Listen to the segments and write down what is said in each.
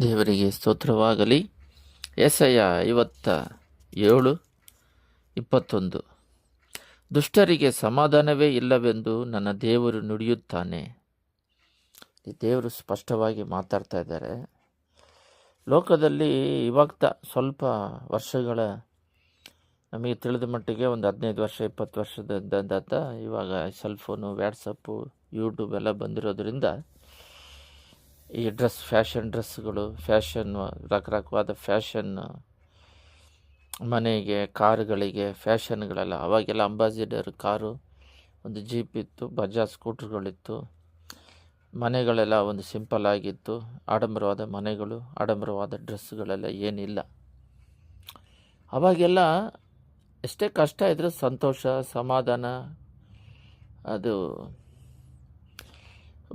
ದೇವರಿಗೆ ಸ್ತೋತ್ರವಾಗಲಿ. ಎಸಯ ಐವತ್ತ ಏಳು, ಇಪ್ಪತ್ತೊಂದು. ದುಷ್ಟರಿಗೆ ಸಮಾಧಾನವೇ ಇಲ್ಲವೆಂದು ನನ್ನ ದೇವರು ನುಡಿಯುತ್ತಾನೆ. ದೇವರು ಸ್ಪಷ್ಟವಾಗಿ ಮಾತಾಡ್ತಾ ಇದ್ದಾರೆ. ಲೋಕದಲ್ಲಿ ಇವಾಗ ಸ್ವಲ್ಪ ವರ್ಷಗಳ, ನಮಗೆ ತಿಳಿದ ಮಟ್ಟಿಗೆ ಒಂದು ಹದಿನೈದು ವರ್ಷ, ಇಪ್ಪತ್ತು ವರ್ಷದ ಇವಾಗ ಸೆಲ್ಫೋನು ವ್ಯಾಟ್ಸಪ್ಪು ಯೂಟ್ಯೂಬ್ ಎಲ್ಲ ಬಂದಿರೋದ್ರಿಂದ ಈ ಡ್ರೆಸ್, ಫ್ಯಾಷನ್ ಡ್ರೆಸ್ಗಳು ಫ್ಯಾಷನ್ ರಕರಕವಾದ ಫ್ಯಾಷನ್, ಮನೆಗೆ, ಕಾರುಗಳಿಗೆ, ಫ್ಯಾಷನ್ಗಳೆಲ್ಲ. ಅವಾಗೆಲ್ಲ ಅಂಬಾಸಿಡರ್ ಕಾರು, ಒಂದು ಜೀಪ್ ಇತ್ತು, ಬಜಾಜ್ ಸ್ಕೂಟ್ರ್ಗಳಿತ್ತು. ಮನೆಗಳೆಲ್ಲ ಒಂದು ಸಿಂಪಲ್ ಆಗಿತ್ತು. ಆಡಂಬರವಾದ ಮನೆಗಳು, ಆಡಂಬರವಾದ ಡ್ರೆಸ್ಗಳೆಲ್ಲ ಏನಿಲ್ಲ. ಅವಾಗೆಲ್ಲ ಎಷ್ಟೇ ಕಷ್ಟ ಇದ್ದರೂ ಸಂತೋಷ, ಸಮಾಧಾನ, ಅದು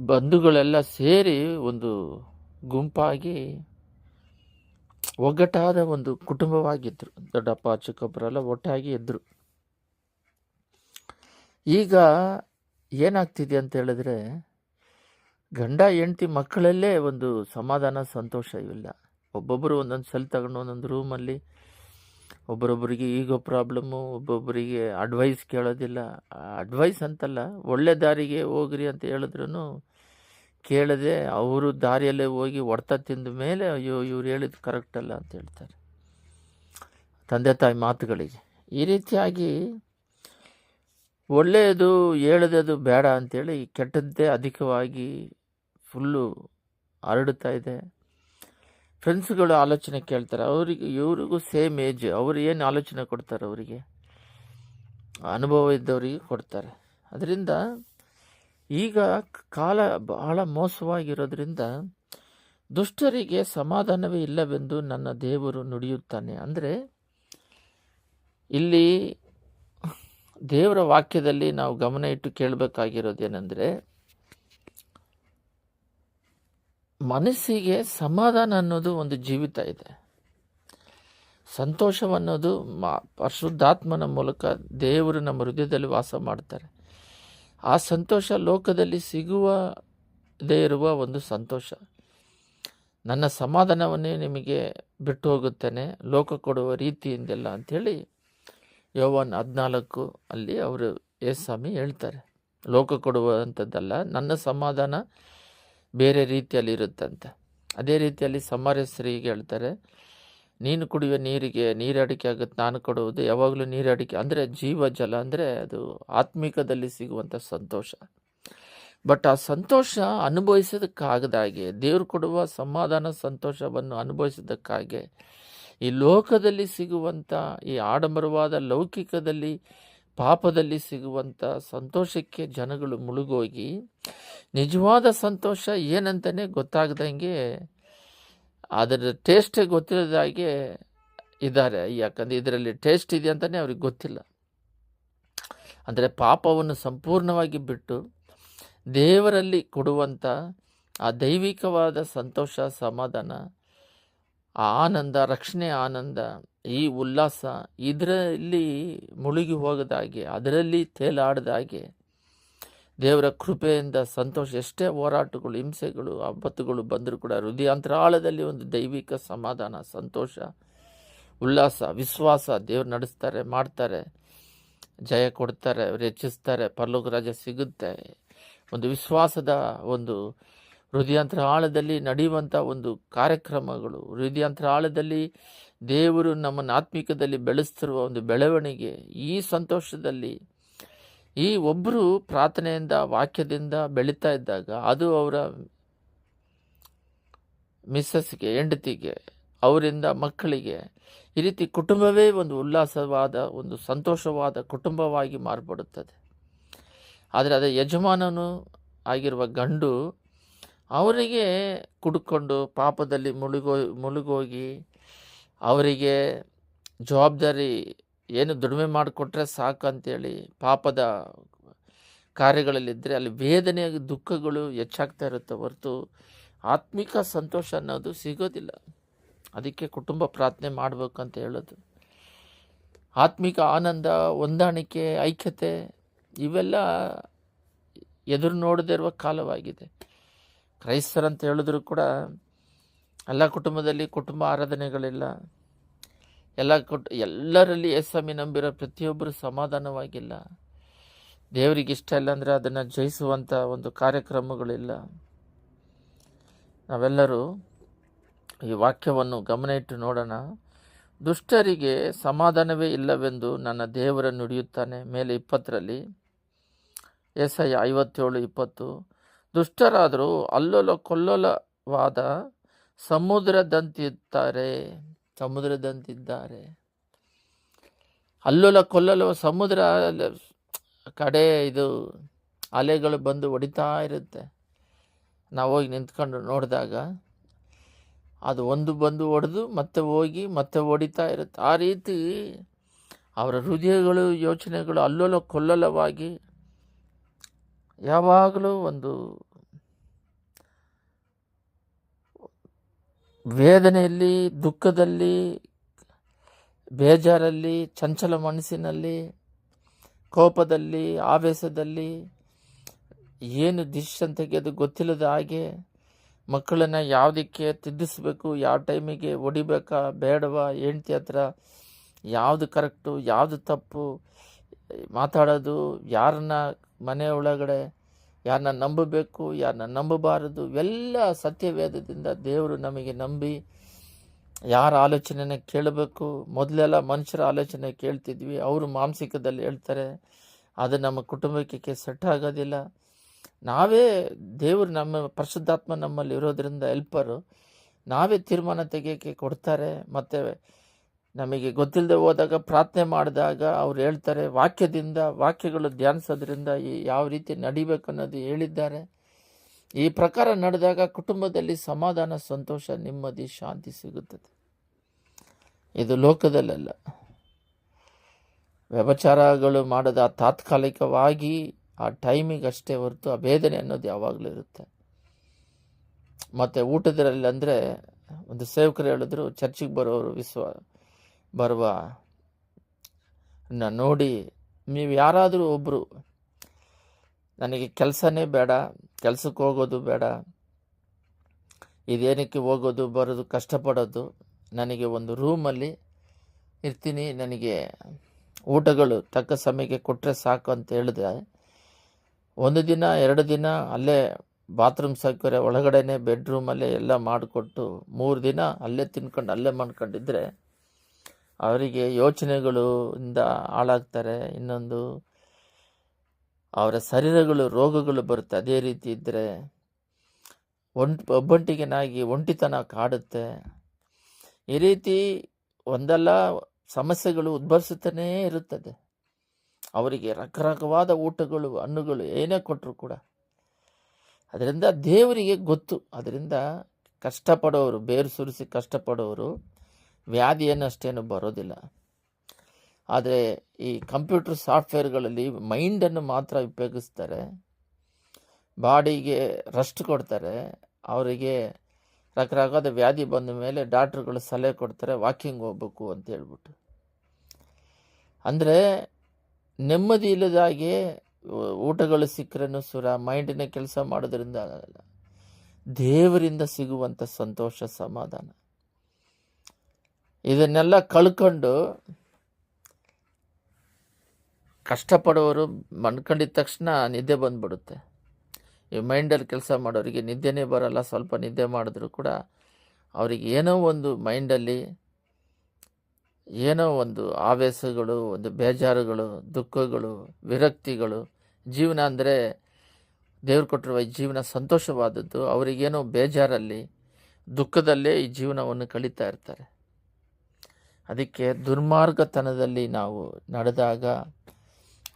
ಬಂಧುಗಳೆಲ್ಲ ಸೇರಿ ಒಂದು ಗುಂಪಾಗಿ ಒಗ್ಗಟ್ಟಾದ ಒಂದು ಕುಟುಂಬವಾಗಿದ್ದರು ದೊಡ್ಡಪ್ಪ, ಚಿಕ್ಕಪ್ಪರೆಲ್ಲ ಒಟ್ಟಾಗಿ ಇದ್ದರು ಈಗ ಏನಾಗ್ತಿದೆ ಅಂತ ಹೇಳಿದ್ರೆ, ಗಂಡ, ಹೆಂಡತಿ ಮಕ್ಕಳಲ್ಲೇ ಒಂದು ಸಮಾಧಾನ, ಸಂತೋಷ ಇವಿಲ್ಲ. ಒಬ್ಬೊಬ್ಬರು ಒಂದೊಂದು ಸೆಲ್ ತಗೊಂಡು ಒಂದೊಂದು ರೂಮಲ್ಲಿ ಒಬ್ಬರೊಬ್ಬರಿಗೆ ಈಗೋ ಪ್ರಾಬ್ಲಮ್ಮು, ಒಬ್ಬೊಬ್ಬರಿಗೆ ಅಡ್ವೈಸ್ ಕೇಳೋದಿಲ್ಲ. ಅಡ್ವೈಸ್ ಅಂತಲ್ಲ, ಒಳ್ಳೆ ದಾರಿಗೆ ಹೋಗ್ರಿ ಅಂತ ಹೇಳಿದ್ರು ಕೇಳದೆ ಅವರು ದಾರಿಯಲ್ಲೇ ಹೋಗಿ ಹೊಡೆತ ತಿಂದ ಮೇಲೆ ಅಯ್ಯೋ, ಇವ್ರು ಹೇಳಿದ್ದು ಕರೆಕ್ಟ್ ಅಲ್ಲ ಅಂತ ಹೇಳ್ತಾರೆ. ತಂದೆ ತಾಯಿ ಮಾತುಗಳಿಗೆ. ಈ ರೀತಿಯಾಗಿ ಒಳ್ಳೆಯದು, ಹೇಳದದು ಬೇಡ ಅಂಥೇಳಿ ಕೆಟ್ಟದ್ದೇ ಅಧಿಕವಾಗಿ ಫುಲ್ಲು ಹರಡುತ್ತಾ ಇದೆ. ಫ್ರೆಂಡ್ಸ್ಗಳು ಆಲೋಚನೆ ಕೇಳ್ತಾರೆ. ಅವರಿಗೆ, ಇವ್ರಿಗೂ ಸೇಮ್ ಏಜ್ ಅವರು ಏನು ಆಲೋಚನೆ ಕೊಡ್ತಾರೆ ಅವರಿಗೆ? ಅನುಭವ ಇದ್ದವರಿಗೆ ಕೊಡ್ತಾರೆ. ಅದರಿಂದ ಈಗ ಕಾಲ ಬಹಳ ಮೋಸವಾಗಿರೋದ್ರಿಂದ ದುಷ್ಟರಿಗೆ ಸಮಾಧಾನವೇ ಇಲ್ಲವೆಂದು ನನ್ನ ದೇವರು ನುಡಿಯುತ್ತಾನೆ. ಅಂದರೆ ಇಲ್ಲಿ ದೇವರ ವಾಕ್ಯದಲ್ಲಿ ನಾವು ಗಮನ ಇಟ್ಟು ಕೇಳಬೇಕಾಗಿರೋದೇನೆಂದರೆ ಮನಸ್ಸಿಗೆ ಸಮಾಧಾನ ಅನ್ನೋದು ಒಂದು ಜೀವಿತ ಇದೆ. ಸಂತೋಷವನ್ನೋದು ಮಾ ಪರಿಶುದ್ಧಾತ್ಮನ ಮೂಲಕ ದೇವರು ನಮ್ಮ ಹೃದಯದಲ್ಲಿ ವಾಸ ಮಾಡ್ತಾರೆ. ಆ ಸಂತೋಷ ಲೋಕದಲ್ಲಿ ಸಿಗುವದೇ ಇರುವ ಒಂದು ಸಂತೋಷ. ನನ್ನ ಸಮಾಧಾನವನ್ನೇ ನಿಮಗೆ ಬಿಟ್ಟು ಹೋಗುತ್ತೇನೆ, ಲೋಕ ಕೊಡುವ ರೀತಿಯಿಂದೆಲ್ಲ ಅಂಥೇಳಿ ಯೋವನ್ ಹದಿನಾಲ್ಕು ಅಲ್ಲಿ ಅವರು ಸ್ವಾಮಿ ಹೇಳ್ತಾರೆ. ಲೋಕ ಕೊಡುವಂಥದ್ದಲ್ಲ, ನನ್ನ ಸಮಾಧಾನ ಬೇರೆ ರೀತಿಯಲ್ಲಿ ಇರುತ್ತಂತೆ. ಅದೇ ರೀತಿಯಲ್ಲಿ ಸಮರಸ್ತ್ರೀಗೆ ಹೇಳ್ತಾರೆ ನೀನು ಕುಡಿಯುವ ನೀರಿಗೆ ನೀರಡಿಕೆ ಆಗುತ್ತೆ, ನಾನು ಕೊಡುವುದು, ಯಾವಾಗಲೂ ನೀರಡಿಕೆ, ಅಂದರೆ ಜೀವ ಜಲ, ಅಂದರೆ ಅದು ಆತ್ಮಿಕದಲ್ಲಿ ಸಿಗುವಂಥ ಸಂತೋಷ. ಬಟ್ ಆ ಸಂತೋಷ ಅನುಭವಿಸೋದಕ್ಕಾಗದಾಗೆ, ದೇವರು ಕೊಡುವ ಸಮಾಧಾನ ಸಂತೋಷವನ್ನು ಅನುಭವಿಸೋದಕ್ಕಾಗೆ, ಈ ಲೋಕದಲ್ಲಿ ಸಿಗುವಂಥ, ಈ ಆಡಂಬರವಾದ ಲೌಕಿಕದಲ್ಲಿ, ಪಾಪದಲ್ಲಿ ಸಿಗುವಂಥ ಸಂತೋಷಕ್ಕೆ ಜನಗಳು ಮುಳುಗೋಗಿ, ನಿಜವಾದ ಸಂತೋಷ ಏನಂತಲೇ ಗೊತ್ತಾಗ್ದಂಗೆ ಅದರ ಟೇಸ್ಟ್ ಗೊತ್ತಿರೋದಾಗೆ ಇದ್ದಾರೆ. ಯಾಕಂದರೆ ಇದರಲ್ಲಿ ಟೇಸ್ಟ್ ಇದೆ ಅಂತಲೇ ಅವ್ರಿಗೆ ಗೊತ್ತಿಲ್ಲ. ಅಂದರೆ ಪಾಪವನ್ನು ಸಂಪೂರ್ಣವಾಗಿ ಬಿಟ್ಟು ದೇವರಲ್ಲಿ ಕೊಡುವಂಥ ಆ ದೈವಿಕವಾದ ಸಂತೋಷ, ಸಮಾಧಾನ, ಆ ಆನಂದ, ರಕ್ಷಣೆ, ಆನಂದ, ಈ ಉಲ್ಲಾಸ, ಇದರಲ್ಲಿ ಮುಳುಗಿ ಹೋಗದಾಗೆ ಅದರಲ್ಲಿ ತೇಲಾಡದಾಗೆ ದೇವರ ಕೃಪೆಯಿಂದ ಸಂತೋಷ, ಎಷ್ಟೇ ಹೋರಾಟಗಳು, ಹಿಂಸೆಗಳು, ಆಪತ್ತುಗಳು ಬಂದರೂ ಕೂಡ ಹೃದಯಾಂತರಾಳದಲ್ಲಿ ಒಂದು ದೈವಿಕ ಸಮಾಧಾನ, ಸಂತೋಷ, ಉಲ್ಲಾಸ, ವಿಶ್ವಾಸ ದೇವ್ರು ನಡೆಸ್ತಾರೆ, ಮಾಡ್ತಾರೆ, ಜಯ ಕೊಡ್ತಾರೆ, ಅವ್ರು ಹೆಚ್ಚಿಸ್ತಾರೆ, ಪರಲೋಕ ರಾಜ ಸಿಗುತ್ತೆ. ಒಂದು ವಿಶ್ವಾಸದ ಒಂದು ಹೃದಯಾಂತರ ಆಳದಲ್ಲಿ ನಡೆಯುವಂಥ ಒಂದು ಕಾರ್ಯಕ್ರಮಗಳು ಹೃದಯಾಂತರ ಆಳದಲ್ಲಿ ದೇವರು ನಮ್ಮನ್ನು ಆತ್ಮಿಕದಲ್ಲಿ ಬೆಳೆಸ್ತಿರುವ ಒಂದು ಬೆಳವಣಿಗೆ, ಈ ಸಂತೋಷದಲ್ಲಿ ಈ ಒಬ್ಬರು ಪ್ರಾರ್ಥನೆಯಿಂದ, ವಾಕ್ಯದಿಂದ ಬೆಳೀತಾ ಇದ್ದಾಗ ಅದು ಅವರ ಮಿಸ್ಸಸ್ಗೆ, ಹೆಂಡತಿಗೆ, ಅವರಿಂದ ಮಕ್ಕಳಿಗೆ ಈ ರೀತಿ ಕುಟುಂಬವೇ ಒಂದು ಉಲ್ಲಾಸವಾದ, ಒಂದು ಸಂತೋಷವಾದ ಕುಟುಂಬವಾಗಿ ಮಾರ್ಪಡುತ್ತದೆ. ಆದರೆ ಅದರ ಯಜಮಾನನು ಆಗಿರುವ ಗಂಡು ಅವರಿಗೆ ಕುಡ್ಕೊಂಡು ಪಾಪದಲ್ಲಿ ಮುಳುಗೋ, ಮುಳುಗೋಗಿ ಅವರಿಗೆ ಜವಾಬ್ದಾರಿ ಏನು ದುಡಿಮೆ ಮಾಡಿಕೊಟ್ರೆ ಸಾಕು ಅಂತೇಳಿ ಪಾಪದ ಕಾರ್ಯಗಳಲ್ಲಿದ್ದರೆ ಅಲ್ಲಿ ವೇದನೆ ದುಃಖಗಳು ಹೆಚ್ಚಾಗ್ತಾ ಇರುತ್ತೆ ಹೊರತು ಆತ್ಮಿಕ ಸಂತೋಷ ಅನ್ನೋದು ಸಿಗೋದಿಲ್ಲ. ಅದಕ್ಕೆ ಕುಟುಂಬ ಪ್ರಾರ್ಥನೆ ಮಾಡಬೇಕಂತ ಹೇಳೋದು. ಆತ್ಮಿಕ ಆನಂದ, ಹೊಂದಾಣಿಕೆ, ಐಕ್ಯತೆ ಇವೆಲ್ಲ ಎದುರು ನೋಡದೇ ಇರುವ ಕಾಲವಾಗಿದೆ. ಕ್ರೈಸ್ತರಂತ ಹೇಳಿದ್ರು ಕೂಡ ಎಲ್ಲ ಕುಟುಂಬದಲ್ಲಿ ಕುಟುಂಬ ಆರಾಧನೆಗಳಿಲ್ಲ. ಎಲ್ಲ ಕೊಟ್ಟು ಎಲ್ಲರಲ್ಲಿ ಯೇಸ್ವಾಮಿ ನಂಬಿರೋ ಪ್ರತಿಯೊಬ್ಬರು ಸಮಾಧಾನವಾಗಿಲ್ಲ. ದೇವರಿಗೆ ಇಷ್ಟ ಇಲ್ಲ ಅಂದರೆ ಅದನ್ನು ಜಯಿಸುವಂಥ ಒಂದು ಕಾರ್ಯಕ್ರಮಗಳಿಲ್ಲ. ನಾವೆಲ್ಲರೂ ಈ ವಾಕ್ಯವನ್ನು ಗಮನ ಇಟ್ಟು ನೋಡೋಣ. ದುಷ್ಟರಿಗೆ ಸಮಾಧಾನವೇ ಇಲ್ಲವೆಂದು ನನ್ನ ದೇವರ ನುಡಿಯುತ್ತಾನೆ. ಮೇಲೆ ಇಪ್ಪತ್ತರಲ್ಲಿ ಎಸಯ ಐವತ್ತೇಳು ಇಪ್ಪತ್ತು. ದುಷ್ಟರಾದರೂ ಅಲ್ಲೋಲ ಕೊಲ್ಲೊಲವಾದ ಸಮುದ್ರದಂತಿದ್ದಾರೆ. ಸಮುದ್ರದಂತಿದ್ದಾರೆ. ಅಲ್ಲೋಲ ಕೊಲ್ಲಲು ಸಮುದ್ರ ಕಡೆ ಇದು ಅಲೆಗಳು ಬಂದು ಹೊಡಿತಾ ಇರುತ್ತೆ. ನಾವು ಹೋಗಿ ನಿಂತ್ಕೊಂಡು ನೋಡಿದಾಗ ಅದು ಒಂದು ಬಂದು ಹೊಡೆದು ಮತ್ತೆ ಹೋಗಿ ಮತ್ತೆ ಹೊಡಿತಾ ಇರುತ್ತೆ. ಆ ರೀತಿ ಅವರ ಹೃದಯಗಳು, ಯೋಚನೆಗಳು ಅಲ್ಲೋಲ ಕೊಲ್ಲಲವಾಗಿ ಯಾವಾಗಲೂ ಒಂದು ವೇದನೆಯಲ್ಲಿ, ದುಃಖದಲ್ಲಿ, ಬೇಜಾರಲ್ಲಿ, ಚಂಚಲ ಮನಸ್ಸಿನಲ್ಲಿ, ಕೋಪದಲ್ಲಿ, ಆವೇಶದಲ್ಲಿ ಏನು ಡಿಸಿಷನ್ ತೆಗೆಯೋದು ಗೊತ್ತಿಲ್ಲದ ಹಾಗೆ ಮಕ್ಕಳನ್ನು ಯಾವುದಕ್ಕೆ ತಿದ್ದಿಸ್ಬೇಕು, ಯಾವ ಟೈಮಿಗೆ ಹೊಡಿಬೇಕಾ, ಬೇಡವಾ, ಹೆಂಡ್ತಿ ಹತ್ರ ಯಾವುದು ಕರೆಕ್ಟು, ಯಾವುದು ತಪ್ಪು, ಮಾತಾಡೋದು, ಯಾರನ್ನ ಮನೆ ಒಳಗಡೆ ಯಾರನ್ನ ನಂಬಬೇಕು, ಯಾರನ್ನ ನಂಬಬಾರದು ಇವೆಲ್ಲ ಸತ್ಯವೇದದಿಂದ ದೇವರು ನಮಗೆ ನಂಬಿ ಯಾರ ಆಲೋಚನೆನ ಕೇಳಬೇಕು. ಮೊದಲೆಲ್ಲ ಮನುಷ್ಯರ ಆಲೋಚನೆ ಕೇಳ್ತಿದ್ವಿ. ಅವರು ಮಾನಸಿಕದಲ್ಲಿ ಹೇಳ್ತಾರೆ, ಅದು ನಮ್ಮ ಕುಟುಂಬಕ್ಕೆ ಸೆಟ್ ಆಗೋದಿಲ್ಲ. ನಾವೇ ದೇವರು ನಮ್ಮ ಪರಿಶುದ್ಧಾತ್ಮ ನಮ್ಮಲ್ಲಿ ಇರೋದ್ರಿಂದ ಹೆಲ್ಪರು. ನಾವೇ ತೀರ್ಮಾನ ತೆಗೆಯೋಕ್ಕೆ ಕೊಡ್ತಾರೆ. ಮತ್ತು ನಮಗೆ ಗೊತ್ತಿಲ್ಲದೆ ಹೋದಾಗ ಪ್ರಾರ್ಥನೆ ಮಾಡಿದಾಗ ಅವ್ರು ಹೇಳ್ತಾರೆ, ವಾಕ್ಯದಿಂದ, ವಾಕ್ಯಗಳು ಧ್ಯಾನಿಸೋದ್ರಿಂದ ಈ ಯಾವ ರೀತಿ ನಡಿಬೇಕು ಅನ್ನೋದು ಹೇಳಿದ್ದಾರೆ. ಈ ಪ್ರಕಾರ ನಡೆದಾಗ ಕುಟುಂಬದಲ್ಲಿ ಸಮಾಧಾನ, ಸಂತೋಷ, ನೆಮ್ಮದಿ, ಶಾಂತಿ ಸಿಗುತ್ತದೆ. ಇದು ಲೋಕದಲ್ಲಲ್ಲ. ವ್ಯಭಚಾರಗಳು ಮಾಡದ ತಾತ್ಕಾಲಿಕವಾಗಿ, ಆ ಟೈಮಿಗೆ ಅಷ್ಟೇ ಹೊರತು ಆ ವೇದನೆ ಅನ್ನೋದು ಯಾವಾಗಲೂ ಇರುತ್ತೆ. ಮತ್ತು ಊಟದಲ್ಲಿ ಅಂದರೆ ಒಂದು ಸೇವಕರು ಹೇಳಿದ್ರು, ಚರ್ಚಿಗೆ ಬರೋರು ವಿಶ್ವ ಬರುವ. ನೋಡಿ ನೀವು ಯಾರಾದರೂ ಒಬ್ಬರು ನನಗೆ ಕೆಲಸನೇ ಬೇಡ, ಕೆಲಸಕ್ಕೆ ಹೋಗೋದು ಬೇಡ, ಇದೇನಕ್ಕೆ ಹೋಗೋದು, ಬರೋದು ಕಷ್ಟಪಡೋದು, ನನಗೆ ಒಂದು ರೂಮಲ್ಲಿ ಇರ್ತೀನಿ, ನನಗೆ ಊಟಗಳು ತಕ್ಕ ಸಮಯಕ್ಕೆ ಕೊಟ್ಟರೆ ಸಾಕು ಅಂತ ಹೇಳಿದ್ರೆ, ಒಂದು ದಿನ, ಎರಡು ದಿನ ಅಲ್ಲೇ ಬಾತ್ರೂಮ್ ಸೌಕರ್ಯ ಒಳಗಡೆನೆ, ಬೆಡ್ರೂಮಲ್ಲೇ ಎಲ್ಲ ಮಾಡಿಕೊಟ್ಟು ಮೂರು ದಿನ ಅಲ್ಲೇ ತಿನ್ಕೊಂಡು, ಅಲ್ಲೇ ಮಾಡ್ಕೊಂಡಿದ್ರೆ ಅವರಿಗೆ ಯೋಚನೆಗಳು ಇಂದ ಹಾಳಾಗ್ತಾರೆ. ಇನ್ನೊಂದು, ಅವರ ಶರೀರಗಳು ರೋಗಗಳು ಬರುತ್ತೆ. ಅದೇ ರೀತಿ ಇದ್ದರೆ ಒಂಟ್ ಒಬ್ಬಂಟಿಗೆನಾಗಿ ಒಂಟಿತನ ಕಾಡುತ್ತೆ. ಈ ರೀತಿ ಒಂದಲ್ಲ ಸಮಸ್ಯೆಗಳು ಉದ್ಭವಿಸುತ್ತಲೇ ಇರುತ್ತದೆ. ಅವರಿಗೆ ರಕರಕವಾದ ಊಟಗಳು, ಹಣ್ಣುಗಳು ಏನೇ ಕೊಟ್ಟರು ಕೂಡ. ಅದರಿಂದ ದೇವರಿಗೆ ಗೊತ್ತು. ಅದರಿಂದ ಕಷ್ಟಪಡೋರು, ಬೇರು ಸುರಿಸಿ ಕಷ್ಟಪಡೋರು ವ್ಯಾಧಿಯನ್ನು ಅಷ್ಟೇನು ಬರೋದಿಲ್ಲ. ಆದರೆ ಈ ಕಂಪ್ಯೂಟರ್ ಸಾಫ್ಟ್ವೇರ್ಗಳಲ್ಲಿ ಮೈಂಡನ್ನು ಮಾತ್ರ ಉಪಯೋಗಿಸ್ತಾರೆ. ಬಾಡಿಗೆ ರೆಸ್ಟ್ ಕೊಡ್ತಾರೆ. ಅವರಿಗೆ ರಕರಕಾದ ವ್ಯಾಧಿ ಬಂದ ಮೇಲೆ ಡಾಕ್ಟ್ರುಗಳು ಸಲಹೆ ಕೊಡ್ತಾರೆ, ವಾಕಿಂಗ್ ಹೋಗ್ಬೇಕು ಅಂತ ಹೇಳ್ಬಿಟ್ಟು. ಅಂದರೆ ನೆಮ್ಮದಿ ಇಲ್ಲದಾಗೆ ಊಟಗಳು ಸಿಕ್ಕರೇನು ಸುರ, ಮೈಂಡಿನ ಕೆಲಸ ಮಾಡೋದ್ರಿಂದ ದೇವರಿಂದ ಸಿಗುವಂಥ ಸಂತೋಷ, ಸಮಾಧಾನ. ಇದನ್ನೆಲ್ಲ ಕಳ್ಕೊಂಡು ಕಷ್ಟಪಡೋರು ಮನ್ಕೊಂಡಿದ ತಕ್ಷಣ ನಿದ್ದೆ ಬಂದ್ಬಿಡುತ್ತೆ. ಈ ಮೈಂಡಲ್ಲಿ ಕೆಲಸ ಮಾಡೋರಿಗೆ ನಿದ್ದೆನೇ ಬರಲ್ಲ, ಸ್ವಲ್ಪ ನಿದ್ದೆ ಮಾಡಿದ್ರು ಕೂಡ ಅವರಿಗೆ ಏನೋ ಒಂದು ಮೈಂಡಲ್ಲಿ ಏನೋ ಒಂದು ಆವೇಶಗಳು, ಒಂದು ಬೇಜಾರುಗಳು, ದುಃಖಗಳು, ವಿರಕ್ತಿಗಳು, ಜೀವನ ಅಂದರೆ ದೇವ್ರು ಕೊಟ್ಟಿರುವ ಈ ಜೀವನ ಸಂತೋಷವಾದದ್ದು, ಅವರಿಗೇನೋ ಬೇಜಾರಲ್ಲಿ, ದುಃಖದಲ್ಲೇ ಈ ಜೀವನವನ್ನು ಕಳೀತಾ ಇರ್ತಾರೆ. ಅದಕ್ಕೆ ದುರ್ಮಾರ್ಗತನದಲ್ಲಿ ನಾವು ನಡೆದಾಗ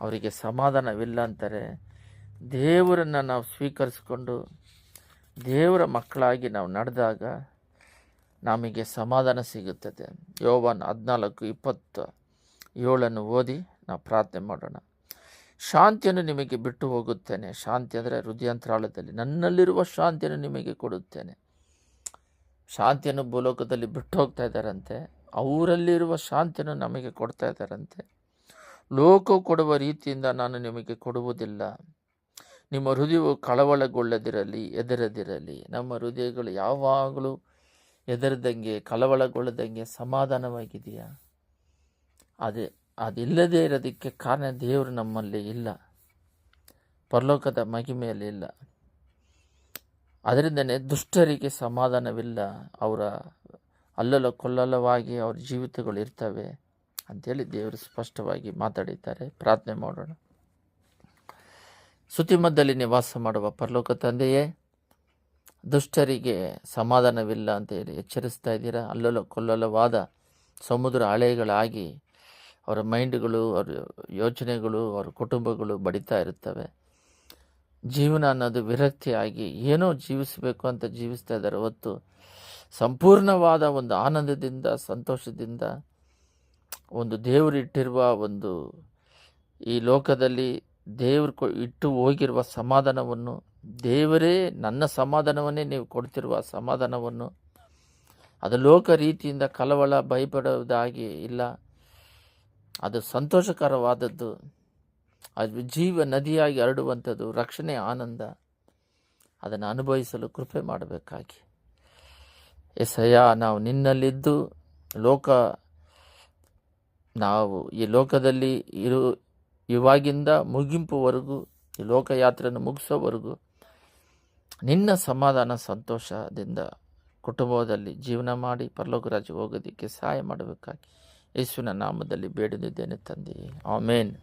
ಅವರಿಗೆ ಸಮಾಧಾನವಿಲ್ಲ ಅಂತಾರೆ. ದೇವರನ್ನು ನಾವು ಸ್ವೀಕರಿಸಿಕೊಂಡು ದೇವರ ಮಕ್ಕಳಾಗಿ ನಾವು ನಡೆದಾಗ ನಮಗೆ ಸಮಾಧಾನ ಸಿಗುತ್ತದೆ. ಯೋವನ್ ಹದಿನಾಲ್ಕು ಇಪ್ಪತ್ತು ಏಳನ್ನು ಓದಿ ನಾವು ಪ್ರಾರ್ಥನೆ ಮಾಡೋಣ. ಶಾಂತಿಯನ್ನು ನಿಮಗೆ ಬಿಟ್ಟು ಹೋಗುತ್ತೇನೆ. ಶಾಂತಿ ಅಂದರೆ ಹೃದಯಂತರಾಳದಲ್ಲಿ ನನ್ನಲ್ಲಿರುವ ಶಾಂತಿಯನ್ನು ನಿಮಗೆ ಕೊಡುತ್ತೇನೆ. ಶಾಂತಿಯನ್ನು ಭೂಲೋಕದಲ್ಲಿ ಬಿಟ್ಟು ಹೋಗ್ತಾ ಇದ್ದಾರಂತೆ. ಅವರಲ್ಲಿರುವ ಶಾಂತಿಯನ್ನು ನಮಗೆ ಕೊಡ್ತಾ ಇದ್ದಾರಂತೆ. ಲೋಕ ಕೊಡುವ ರೀತಿಯಿಂದ ನಾನು ನಿಮಗೆ ಕೊಡುವುದಿಲ್ಲ. ನಿಮ್ಮ ಹೃದಯವು ಕಳವಳಗೊಳ್ಳದಿರಲಿ ಎದರದಿರಲಿ ನಮ್ಮ ಹೃದಯಗಳು ಯಾವಾಗಲೂ ಎದರದಂಗೆ ಕಳವಳಗೊಳ್ಳದಂಗೆ ಸಮಾಧಾನವಾಗಿದೆಯಾ? ಅದೇ, ಅದಿಲ್ಲದೇ ಇರೋದಕ್ಕೆ ಕಾರಣ ದೇವರು ನಮ್ಮಲ್ಲಿ ಇಲ್ಲ. ಪರಲೋಕದ ಮಹಿಮೆಯಲ್ಲಿ ಇಲ್ಲ. ಅದರಿಂದನೇ ದುಷ್ಟರಿಗೆ ಸಮಾಧಾನವಿಲ್ಲ. ಅವರ ಅಲ್ಲಲ ಕೊಲ್ಲಲವಾಗಿ ಅವ್ರ ಜೀವಿತಗಳು ಇರ್ತವೆ ಅಂಥೇಳಿ ದೇವರು ಸ್ಪಷ್ಟವಾಗಿ ಮಾತಾಡಿದ್ದಾರೆ. ಪ್ರಾರ್ಥನೆ ಮಾಡೋಣ. ಸುತಿಮದ್ದಲ್ಲಿ ನಿವಾಸ ಮಾಡುವ ಪರಲೋಕ ತಂದೆಯೇ, ದುಷ್ಟರಿಗೆ ಸಮಾಧಾನವಿಲ್ಲ ಅಂತ ಹೇಳಿ ಎಚ್ಚರಿಸ್ತಾ ಇದ್ದೀರಾ? ಅಲ್ಲಲ ಕೊಲ್ಲಲವಾದ ಸಮುದ್ರ ಅಲೆಗಳಾಗಿ ಅವರ ಮೈಂಡ್ಗಳು, ಅವರ ಯೋಚನೆಗಳು, ಅವರ ಕುಟುಂಬಗಳು ಬಡಿತಾ ಇರುತ್ತವೆ. ಜೀವನ ಅನ್ನೋದು ವಿರಕ್ತಿಯಾಗಿ ಏನೋ ಜೀವಿಸಬೇಕು ಅಂತ ಜೀವಿಸ್ತಾ ಇದ್ದಾರೆ. ಹೊತ್ತು ಸಂಪೂರ್ಣವಾದ ಒಂದು ಆನಂದದಿಂದ, ಸಂತೋಷದಿಂದ ಒಂದು ದೇವರಿಟ್ಟಿರುವ ಒಂದು ಈ ಲೋಕದಲ್ಲಿ ದೇವರು ಇಟ್ಟು ಹೋಗಿರುವ ಸಮಾಧಾನವನ್ನು, ದೇವರೇ ನನ್ನ ಸಮಾಧಾನವನ್ನೇ ನೀವು ಕೊಡ್ತಿರುವ ಸಮಾಧಾನವನ್ನು, ಅದು ಲೋಕ ರೀತಿಯಿಂದ ಕಲವಳ ಭಯಪಡುವುದಾಗಿ ಇಲ್ಲ. ಅದು ಸಂತೋಷಕರವಾದದ್ದು. ಅದು ಜೀವ ನದಿಯಾಗಿ ಹರಡುವಂಥದ್ದು, ರಕ್ಷಣೆ, ಆನಂದ. ಅದನ್ನು ಅನುಭವಿಸಲು ಕೃಪೆ ಮಾಡಬೇಕಾಗಿ. ಎಸಯ್ಯ ನಾವು ನಿನ್ನಲ್ಲಿದ್ದು ಲೋಕ, ನಾವು ಈ ಲೋಕದಲ್ಲಿ ಇರು, ಇವಾಗಿಂದ ಮುಗಿಂಪುವರೆಗೂ, ಈ ಲೋಕಯಾತ್ರೆಯನ್ನು ಮುಗಿಸೋವರೆಗೂ ನಿನ್ನ ಸಮಾಧಾನ ಸಂತೋಷದಿಂದ ಕುಟುಂಬದಲ್ಲಿ ಜೀವನ ಮಾಡಿ ಪರಲೋಕ ರಾಜ್ಯ ಹೋಗೋದಕ್ಕೆ ಸಹಾಯ ಮಾಡಬೇಕಾಗಿ ಯೇಸುವಿನ ನಾಮದಲ್ಲಿ ಬೇಡಿದ್ದೇನೆ ತಂದೆ. ಆಮೇನ್.